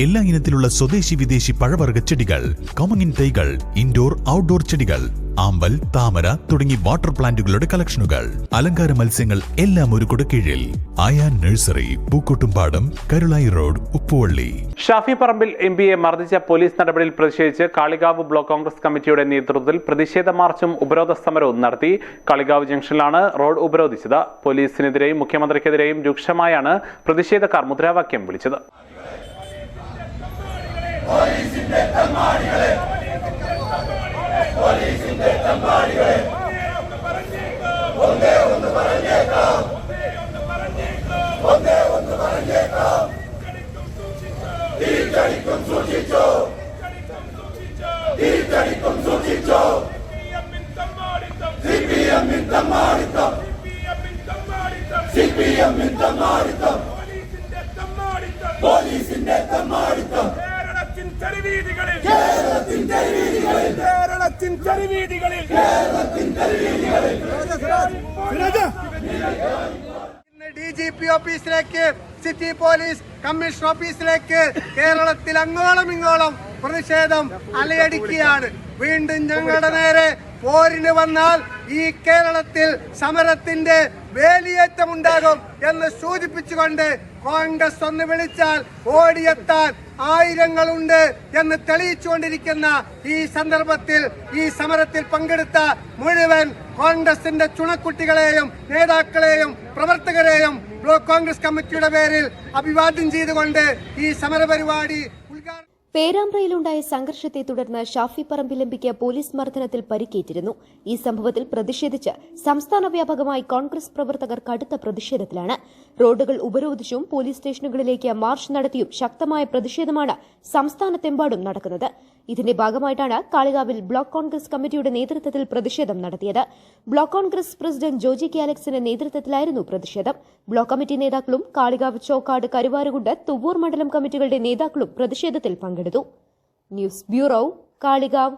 എല്ലാ ഇനത്തിലുള്ള സ്വദേശി വിദേശി പഴവർഗ ചെടികൾ കോമങ്ങിൻ തൈകൾ ഇൻഡോർ ഔട്ട്ഡോർ ചെടികൾ ആമ്പൽ താമര തുടങ്ങി വാട്ടർ പ്ലാന്റുകളുടെ കളക്ഷനുകൾ അലങ്കാര മത്സ്യങ്ങൾ എല്ലാം ഒരു കീഴിൽ ആയാൻ nursery Pookkottumpadam Karulai road Uppuvalli. Shafi Parambil M പിയെ മർദ്ദിച്ച പോലീസ് നടപടിയിൽ പ്രതിഷേധിച്ച് കാളികാവ് ബ്ലോക്ക് കോൺഗ്രസ് കമ്മിറ്റിയുടെ നേതൃത്വത്തിൽ പ്രതിഷേധ മാർച്ചും ഉപരോധ സമരവും നടത്തി. കാളികാവ് ജംഗ്ഷനിലാണ് റോഡ് ഉപരോധിച്ചത്. പോലീസിനെതിരെയും മുഖ്യമന്ത്രിക്കെതിരെയും രൂക്ഷമായാണ് പ്രതിഷേധക്കാർ മുദ്രാവാക്യം വിളിച്ചത്. പോലീസിന്റെ തമ്മാടിത്തം. കേരളത്തിൻ തെരുവീതികളിൽ. കേരളത്തിൻ തെരുവീതികളിൽ. കേരളത്തിൻ തെരുവീതികളിൽ. ഡി ജി പി ഓഫീസിലേക്ക് സിറ്റി പോലീസ് കമ്മീഷണർ ഓഫീസിലേക്ക് കേരളത്തിൽ അങ്ങോളം ഇങ്ങോളം പ്രതിഷേധം അലയടിക്കുകയാണ്. വീണ്ടും ഞങ്ങളുടെ നേരെ പോരിന് വന്നാൽ ഈ കേരളത്തിൽ സമരത്തിന്റെ വേലിയേറ്റം ഉണ്ടാകും എന്ന് സൂചിപ്പിച്ചുകൊണ്ട് കോൺഗ്രസ് ഒന്ന് വിളിച്ചാൽ ഓടിയെത്താൻ ആയിരങ്ങളുണ്ട് എന്ന് തെളിയിച്ചുകൊണ്ടിരിക്കുന്ന ഈ സന്ദർഭത്തിൽ ഈ സമരത്തിൽ പങ്കെടുത്ത മുഴുവൻ കോൺഗ്രസിന്റെ ചുണക്കുട്ടികളെയും നേതാക്കളെയും പ്രവർത്തകരെയും ബ്ലോക്ക് കോൺഗ്രസ് കമ്മിറ്റിയുടെ പേരിൽ അഭിവാദ്യം ചെയ്തുകൊണ്ട് ഈ സമരപരിപാടി ഉദ്ഘാടനം പേരാമ്പ്രയിലുണ്ടായ സംഘർഷത്തെ തുടർന്ന് ഷാഫി പറമ്പിൽ എംപിക്ക് പോലീസ് മർദ്ദനത്തിൽ പരിക്കേറ്റിരുന്നു. ഈ സംഭവത്തിൽ പ്രതിഷേധിച്ച് സംസ്ഥാന വ്യാപകമായി കോൺഗ്രസ് പ്രവർത്തകർ കടുത്ത പ്രതിഷേധത്തിലാണ്. റോഡുകൾ ഉപരോധിച്ചും പോലീസ് സ്റ്റേഷനുകളിലേക്ക് മാർച്ച് നടത്തിയും ശക്തമായ പ്രതിഷേധമാണ് സംസ്ഥാനത്തെമ്പാടും നടക്കുന്നത്. ഇതിന്റെ ഭാഗമായിട്ടാണ് കാളികാവിൽ ബ്ലോക്ക് കോൺഗ്രസ് കമ്മിറ്റിയുടെ നേതൃത്വത്തിൽ പ്രതിഷേധം നടത്തിയത്. Block Congress president Joji K അലക്സിന്റെ നേതൃത്വത്തിലായിരുന്നു പ്രതിഷേധം. ബ്ലോക്ക് കമ്മിറ്റി നേതാക്കളും കാളികാവ് ചോക്കാട് കരുവാരുകുണ്ട് തുവ്വൂർ മണ്ഡലം കമ്മിറ്റികളുടെ നേതാക്കളും പ്രതിഷേധത്തിൽ പങ്കെടുത്തു. News bureau Kalikavu.